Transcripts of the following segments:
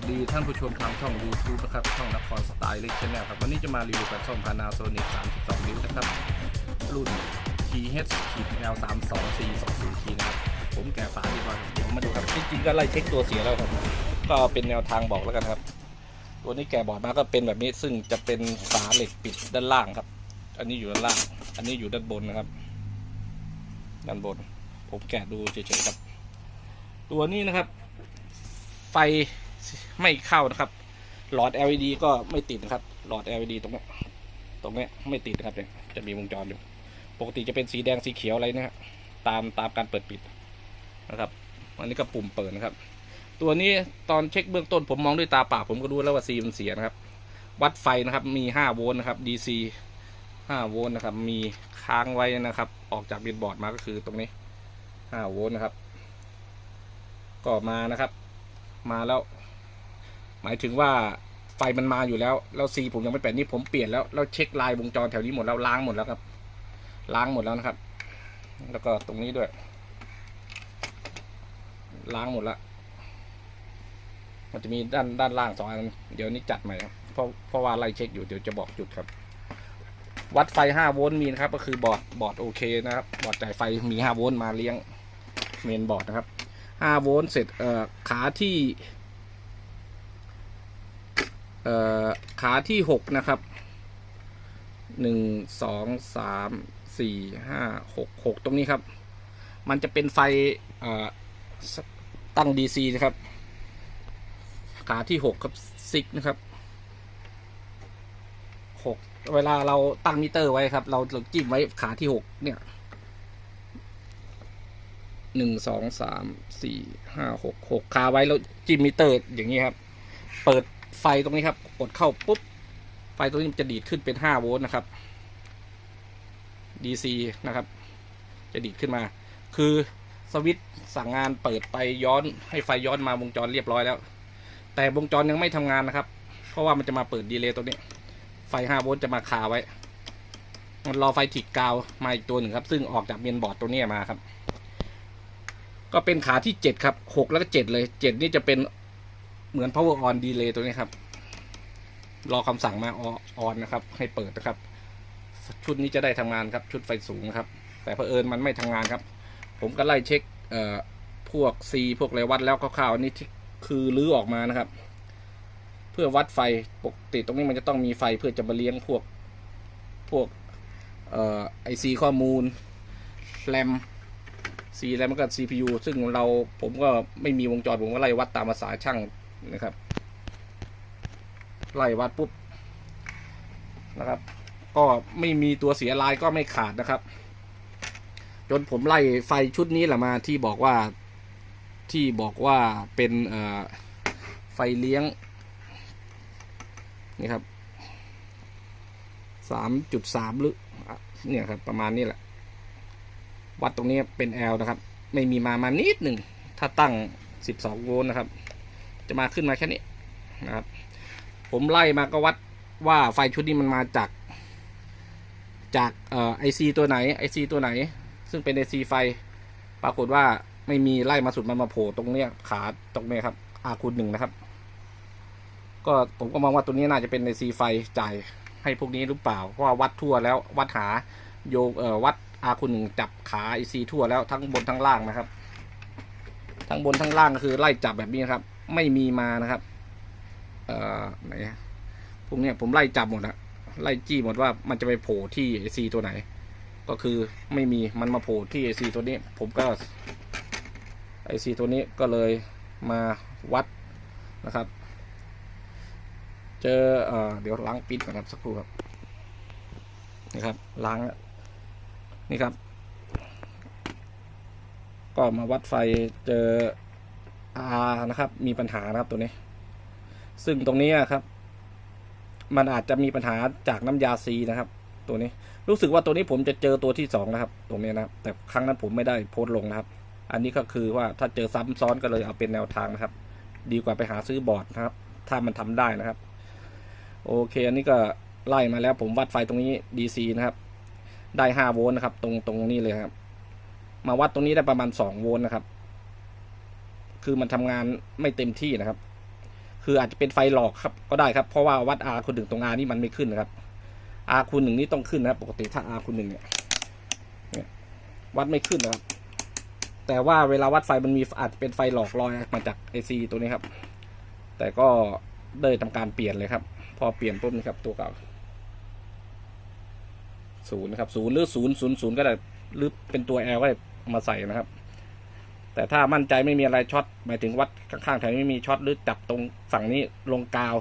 สดีท่านผู้ชมทางช่อง YouTube นะครับช่องนครสไตล์เล็กชแนลครับ วันนี้จะมารีวิวกระส้มพานาโซนิก32 นิ้วนะครับ รุ่น TH L 3 2 C 2 0 T นะครับ ผมแกะฝาดีกว่าเดี๋ยวมาดูครับจริงๆก็ไล่เช็คตัวเสียแล้วครับ ก็เป็นแนวทางบอกแล้วกันครับ ตัวนี้แกะบอร์ดมาก็เป็นแบบนี้ซึ่งจะเป็นฝาเหล็กปิดด้านล่างครับ อันนี้อยู่ด้านล่าง อันนี้อยู่ด้านบนนะครับ ด้านบน ผมแกะดูเฉยๆครับ ตัวนี้นะครับ ไฟ ไม่เข้านะครับ หลอด LED ก็ไม่ติดนะครับ หลอด LED ตรงนี้ตรงนี้ไม่ติดนะครับเนี่ยจะมีวงจรอยู่ ปกติจะเป็นสีแดงสีเขียวอะไรนะฮะตามตามการเปิดปิดนะครับอันนี้ก็ปุ่มเปิดนะครับ ตัวนี้ตอนเช็คเบื้องต้นผมมองด้วยตาเปล่าผมก็รู้แล้วว่า C มันเสียนะครับ วัดไฟนะครับมี 5 โวลต์นะครับ DC 5 โวลต์นะครับ มีค้างไว้นะครับ ออกจากเบนบอร์ดมาก็คือตรงนี้ 5 โวลต์นะครับ ก็มานะครับ มาแล้ว หมายถึงว่าไฟมันมาอยู่แล้วแล้วซีผมยังไม่แปลนี่ผมเปลี่ยนแล้วแล้วเช็คลายวงจรแถวนี้หมดแล้วล้างหมดแล้วครับ ล้างหมดแล้วนะครับ แล้วก็ตรงนี้ด้วย ล้างหมดแล้วมันจะมีด้านด้านล่างสองอันเดี๋ยวนี้จัดใหม่ครับเพราะเพราะว่าไล่เช็คอยู่เดี๋ยวจะบอกจุดครับ วัดไฟ5โวลต์มีนะครับ ก็คือบอร์ดบอร์ดโอเคนะครับ บอร์ดจ่ายไฟมี5โวลต์มาเลี้ยงเมนบอร์ดนะครับ5โวลต์เสร็จเอ่อขาที่ ขาที่6นะครับ1 2 3 4 5 6 6ตรงนี้ครับ มันจะเป็นไฟตั้ง DC นะครับ ขาที่6ครับซิกนะครับ6เวลาเราตั้งมิเตอร์ไว้ครับ เราจิ้มไว้ขาที่6เนี่ยหนึ่งสองสามสี่ห้าหกหกคาไว้แล้วจิ้มมิเตอร์อย่างนี้ครับ เปิด ไฟตรงนี้ครับ กดเข้าปุ๊บ ไฟตรงนี้จะดีดขึ้นเป็นห้าโวลต์นะครับ DC นะครับ จะดีดขึ้นมา คือสวิตช์สั่งงานเปิดไปย้อนให้ไฟย้อนมาวงจรเรียบร้อยแล้ว แต่วงจรยังไม่ทำงานนะครับ เพราะว่ามันจะมาเปิดดีเลย์ตัวนี้ ไฟห้าโวลต์จะมาคาไว้ มันรอไฟถิกกาวมาอีกตัวหนึ่งครับ ซึ่งออกจากเมนบอร์ดตัวนี้มาครับ ก็เป็นขาที่เจ็ดครับหกแล้วก็เจ็ดเลยเจ็ดนี่จะเป็น เหมือน power on delay ตัวนี้ครับ รอคำสั่งมาออนนะครับ ให้เปิดนะครับ ชุดนี้จะได้ทำงานครับ ชุดไฟสูงนะครับ แต่เผอิญมันไม่ทำงานครับ ผมก็ไล่เช็คพวก C พวกอะไรวัดแล้วคร่าวๆนี่ที่คือรื้อออกมานะครับ เพื่อวัดไฟปกติตรงนี้มันจะต้องมีไฟเพื่อจะมาเลี้ยงพวกพวกไอซีข้อมูลแรม C แล้วมันก็ CPU ซึ่งเราผมก็ไม่มีวงจรผมก็ไล่วัดตามภาษาช่าง นะครับไล่วัดปุ๊บนะครับ ก็ไม่มีตัวเสียลายก็ไม่ขาดนะครับ จนผมไล่ไฟชุดนี้แหละมาที่บอกว่าที่บอกว่าเป็นไฟเลี้ยงนี่ครับสามจุดสามหรือเนี่ยครับประมาณนี้แหละ วัดตรงนี้เป็น L นะครับ ไม่มีมามานิดหนึ่ง ถ้าตั้ง 12 โวลต์นะครับ จะมาขึ้นมาแค่นี้นะครับ ผมไล่มาก็วัดว่าไฟชุดนี้มันมาจาก จากเอ่อไอซีตัวไหนไอซีตัวไหน ซึ่งเป็นไอซีไฟ ปรากฏว่าไม่มีไล่มาสุดมันมาโผล่ตรงเนี้ยขาตรงเนี้ยครับอาคูณหนึ่งนะครับ ก็ผมก็มองว่าตัวนี้น่าจะเป็นไอซีไฟจ่ายให้พวกนี้หรือเปล่าเพราะว่าวัดทั่วแล้ววัดหาโยเอ่อวัดอาคุณหนึ่งจับขาไอซีทั่วแล้วทั้งบนทั้งล่างนะครับ ทั้งบนทั้งล่างก็คือไล่จับแบบนี้ครับ ไม่มีมานะครับ เอ่อไหนอะพวกเนี้ยผมไล่จับหมดอะไล่จี้หมดว่ามันจะไปโผล่ที่ไอซีตัวไหน ก็คือไม่มีมันมาโผล่ที่ไอซีตัวนี้ ผมก็ไอซีตัวนี้ก็เลยมาวัดนะครับ เจอเอ่อเดี๋ยวล้างปิดก่อนครับสักครู่ครับนี่ครับล้างนี่ครับ ก็มาวัดไฟเจอ R นะครับ มีปัญหานะครับตัวนี้ ซึ่งตรงนี้ครับ มันอาจจะมีปัญหาจากน้ำยาซีนะครับ ตัวนี้รู้สึกว่าตัวนี้ผมจะเจอตัวที่สองนะครับ ตรงนี้นะครับ แต่ครั้งนั้นผมไม่ได้โพสต์ลงนะครับ อันนี้ก็คือว่าถ้าเจอซ้ำซ้อนก็เลยเอาเป็นแนวทางนะครับ ดีกว่าไปหาซื้อบอร์ดนะครับ ถ้ามันทำได้นะครับ โอเค อันนี้ก็ไล่มาแล้ว ผมวัดไฟตรงนี้ DC นะครับ ได้ห้าโวลต์นะครับ ตรงตรงนี้เลยครับ มาวัดตรงนี้ได้ประมาณสองโวลต์นะครับ คือมันทำงานไม่เต็มที่นะครับ คืออาจจะเป็นไฟหลอกครับก็ได้ครับ เพราะว่าวัด R คูณหนึ่งตรง R นี่มันไม่ขึ้นนะครับ R คูณหนึ่งนี่ต้องขึ้นนะครับ ปกติถ้า R คูณหนึ่งเนี่ยวัดไม่ขึ้นนะครับ แต่ว่าเวลาวัดไฟมันมีอาจจะเป็นไฟหลอกลอยมาจาก AC ตัวนี้ครับ แต่ก็ได้ทำการเปลี่ยนเลยครับ พอเปลี่ยนปุ๊บนะครับ ตัวเก่าศูนย์นะครับศูนย์หรือศูนย์ศูนย์ศูนย์ก็ได้หรือเป็นตัว L ก็ได้มาใส่นะครับ แต่ถ้ามั่นใจไม่มีอะไรช็อตหมายถึงวัดข้างๆแถวไม่มีช็อตหรือจับตรงฝั่งนี้ลงกาว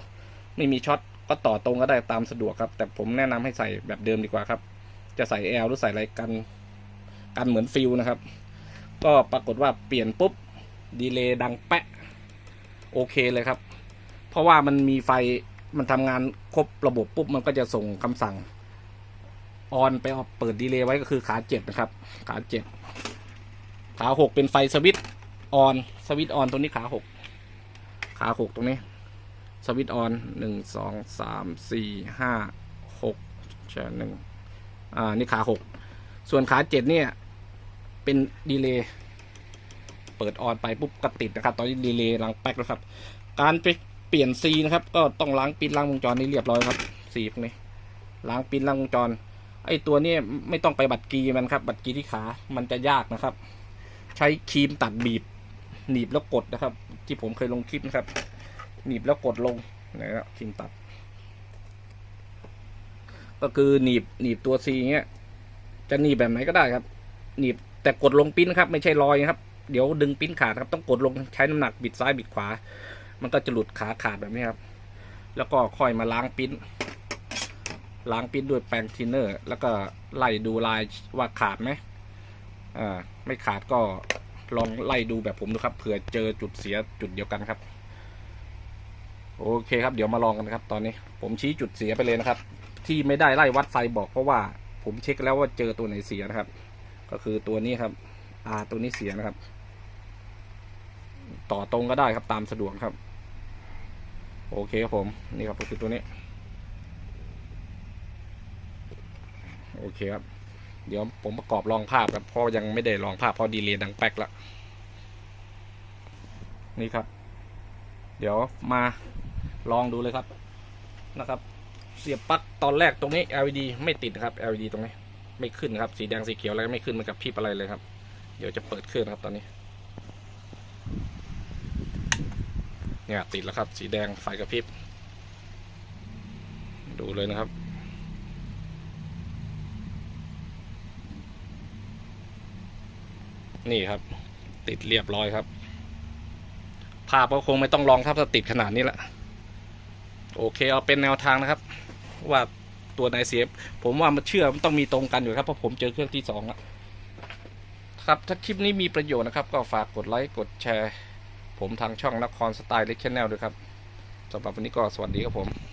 ไม่มีช็อตก็ต่อตรงก็ได้ตามสะดวกครับ แต่ผมแนะนำให้ใส่แบบเดิมดีกว่าครับ จะใส่ L หรือใส่อะไรกันกันเหมือนฟิลนะครับ ก็ปรากฏว่าเปลี่ยนปุ๊บดีเลย์ดังแปะโอเคเลยครับ เพราะว่ามันมีไฟมันทำงานครบระบบปุ๊บมันก็จะส่งคำสั่งออนไปเอาเปิดดีเลย์ไว้ก็คือขาเจ็ดนะครับ ขาเจ็ด ขาหกเป็นไฟสวิตออนสวิตออนตรงนี้ขาหกขาหกตรงนี้ สวิตออนหนึ่งสองสามสี่ห้าหกใช่หนึ่งอ่านี่ขาหกส่วนขาเจ็ดเนี่ย เป็นดีเลย์เปิดออนไปปุ๊บก็ติดนะครับ ตอนนี้ดีเลย์ลังแป๊กแล้วครับ การไปเปลี่ยนซีนะครับ ก็ต้องล้างปิ้นล้างวงจรนี่เรียบร้อยครับซีพวกนี้ล้างปิ้นล้างวงจรไอตัวนี้ไม่ต้องไปบัดกีมันครับ บัดกีที่ขา มันจะยากนะครับ ใช้ครีมตัดบีบหนีบแล้วกดนะครับ ที่ผมเคยลงคลิปนะครับ หนีบแล้วกดลงนะครับครีมตัด ก็คือหนีบหนีบตัวซีเงี้ย จะหนีบแบบไหนก็ได้ครับ หนีบแต่กดลงปิ้นครับ ไม่ใช่ลอยครับเดี๋ยวดึงปิ้นขาดครับต้องกดลงใช้น้ำหนักบิดซ้ายบิดขวา มันก็จะหลุดขาขาดแบบนี้ครับ แล้วก็ค่อยมาล้างปิ้นล้างปิ้นด้วยแปรงทินเนอร์ แล้วก็ไล่ดูลายว่าขาดไหม ไม่ขาดก็ลองไล่ดูแบบผมดูครับเผื่อเจอจุดเสียจุดเดียวกันครับ โอเคครับ เดี๋ยวมาลองกันครับ ตอนนี้ ผมชี้จุดเสียไปเลยนะครับ ที่ไม่ได้ไล่วัดไฟบอกเพราะว่าผมเช็คแล้วว่าเจอตัวไหนเสียนะครับ ก็คือตัวนี้ครับ อ่าตัวนี้เสียนะครับ ต่อตรงก็ได้ครับตามสะดวกครับ โอเคครับผมนี่ครับก็คือตัวนี้ โอเคครับ เดี๋ยวผมประกอบลองภาพครับเพราะยังไม่ได้ลองภาพเพราะดีเลย์ดังแป๊กละนี่ครับ เดี๋ยวมาลองดูเลยครับนะครับ เสียบปลั๊กตอนแรกตรงนี้ LED ไม่ติดนะครับ LED ตรงนี้ไม่ขึ้นครับ สีแดงสีเขียวอะไรไม่ขึ้นมันกับพริบอะไรเลยครับ เดี๋ยวจะเปิดเครื่องนครับตอนนี้เนี่ยติดแล้วครับ สีแดงไฟกระพริบดูเลยนะครับ นี่ครับ ติดเรียบร้อยครับ ภาพก็คงไม่ต้องลองครับถ้าติดขนาดนี้ละโอเคเอาเป็นแนวทางนะครับ ว่าตัวไหนเสีย ผมว่ามันเชื่อมันต้องมีตรงกันอยู่ครับเพราะผมเจอเครื่องที่สองแล้วครับถ้าคลิปนี้มีประโยชน์นะครับ ก็ฝากกดไลค์กดแชร์ ผมทางช่องนครสไตล์เล็กชแนลด้วยครับสำหรับวันนี้ก็สวัสดีครับผม